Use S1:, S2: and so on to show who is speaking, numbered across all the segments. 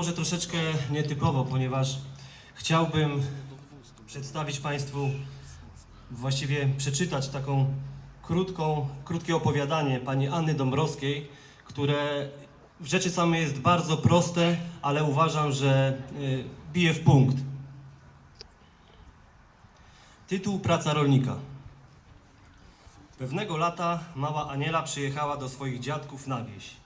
S1: może troszeczkę nietypowo, ponieważ chciałbym przedstawić Państwu, właściwie przeczytać taką krótką, krótkie opowiadanie pani Anny Dąbrowskiej, które w rzeczy samej jest bardzo proste, ale uważam, że y, bije w punkt. Tytuł Praca rolnika. Pewnego lata mała Aniela przyjechała do swoich dziadków na wieś.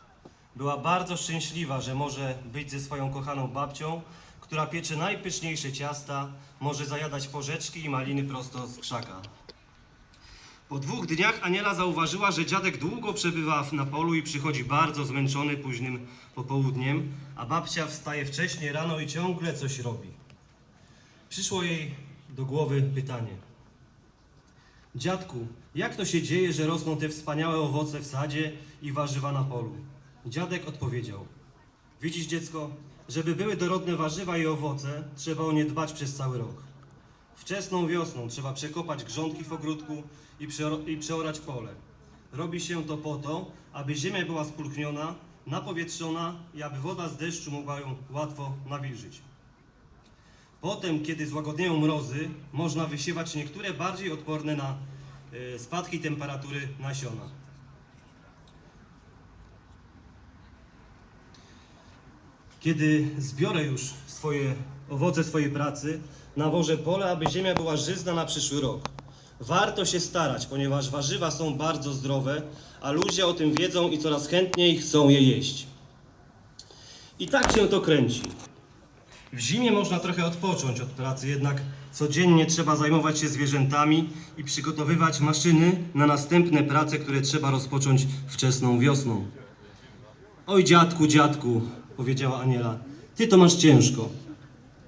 S1: Była bardzo szczęśliwa, że może być ze swoją kochaną babcią, która piecze najpyszniejsze ciasta, może zajadać porzeczki i maliny prosto z krzaka. Po dwóch dniach Aniela zauważyła, że dziadek długo przebywa na polu i przychodzi bardzo zmęczony późnym popołudniem, a babcia wstaje wcześnie rano i ciągle coś robi. Przyszło jej do głowy pytanie. Dziadku, jak to się dzieje, że rosną te wspaniałe owoce w sadzie i warzywa na polu? Dziadek odpowiedział: Widzisz, dziecko, żeby były dorodne warzywa i owoce, trzeba o nie dbać przez cały rok. Wczesną wiosną trzeba przekopać grządki w ogródku i, i przeorać pole. Robi się to po to, aby ziemia była spulchniona, napowietrzona i aby woda z deszczu mogła ją łatwo nawilżyć. Potem, kiedy złagodnieją mrozy, można wysiewać niektóre bardziej odporne na e, spadki temperatury nasiona. Kiedy zbiorę już swoje owoce swojej pracy, nawożę pole, aby ziemia była żyzna na przyszły rok. Warto się starać, ponieważ warzywa są bardzo zdrowe, a ludzie o tym wiedzą i coraz chętniej chcą je jeść. I tak się to kręci. W zimie można trochę odpocząć od pracy, jednak codziennie trzeba zajmować się zwierzętami i przygotowywać maszyny na następne prace, które trzeba rozpocząć wczesną wiosną. Oj dziadku, dziadku, powiedziała Aniela, ty to masz ciężko.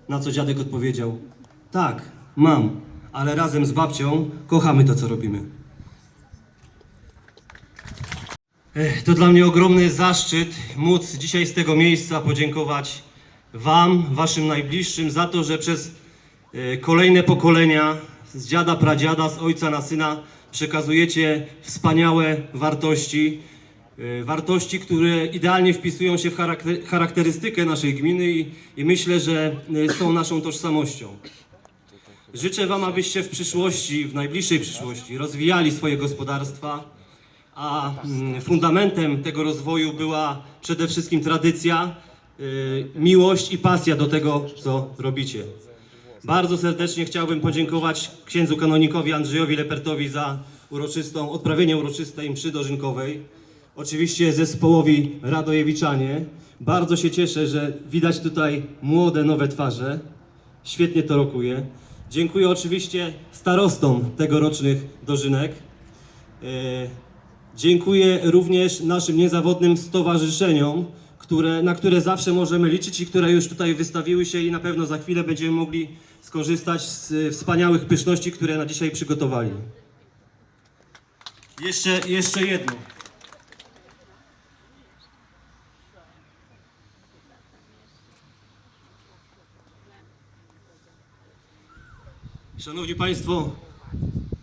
S1: Na co dziadek odpowiedział, tak, mam, ale razem z babcią kochamy to, co robimy. Ech, To dla mnie ogromny zaszczyt móc dzisiaj z tego miejsca podziękować Wam, Waszym najbliższym za to, że przez e, kolejne pokolenia, z dziada, pradziada, z ojca na syna przekazujecie wspaniałe wartości, wartości, które idealnie wpisują się w charakter, charakterystykę naszej gminy i, i myślę, że e, są naszą tożsamością. Życzę Wam, abyście w przyszłości, w najbliższej przyszłości rozwijali swoje gospodarstwa, a mm, fundamentem tego rozwoju była przede wszystkim tradycja, y, miłość i pasja do tego, co robicie. Bardzo serdecznie chciałbym podziękować księdzu kanonikowi Andrzejowi Lepertowi za uroczystą, odprawienie uroczystej mszy dożynkowej. Oczywiście zespołowi Radojewiczanie. Bardzo się cieszę, że widać tutaj młode, nowe twarze. Świetnie to rokuje. Dziękuję oczywiście starostom tegorocznych dożynek. E, Dziękuję również naszym niezawodnym stowarzyszeniom, które, na które zawsze możemy liczyć i które już tutaj wystawiły się i na pewno za chwilę będziemy mogli skorzystać z e, wspaniałych pyszności, które na dzisiaj przygotowali. Jeszcze, jeszcze jedno. Szanowni Państwo,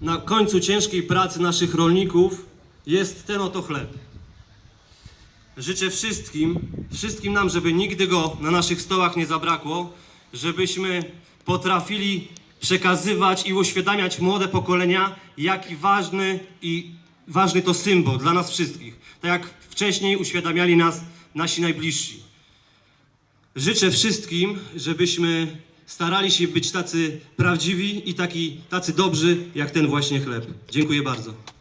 S1: na końcu ciężkiej pracy naszych rolników jest ten oto chleb. Życzę wszystkim, wszystkim nam, żeby nigdy go na naszych stołach nie zabrakło, żebyśmy potrafili przekazywać i uświadamiać młode pokolenia, jaki ważny i ważny to symbol dla nas wszystkich. Tak jak wcześniej uświadamiali nas nasi najbliżsi. Życzę wszystkim, żebyśmy starali się być tacy prawdziwi i taki, tacy dobrzy jak ten właśnie chleb. Dziękuję bardzo.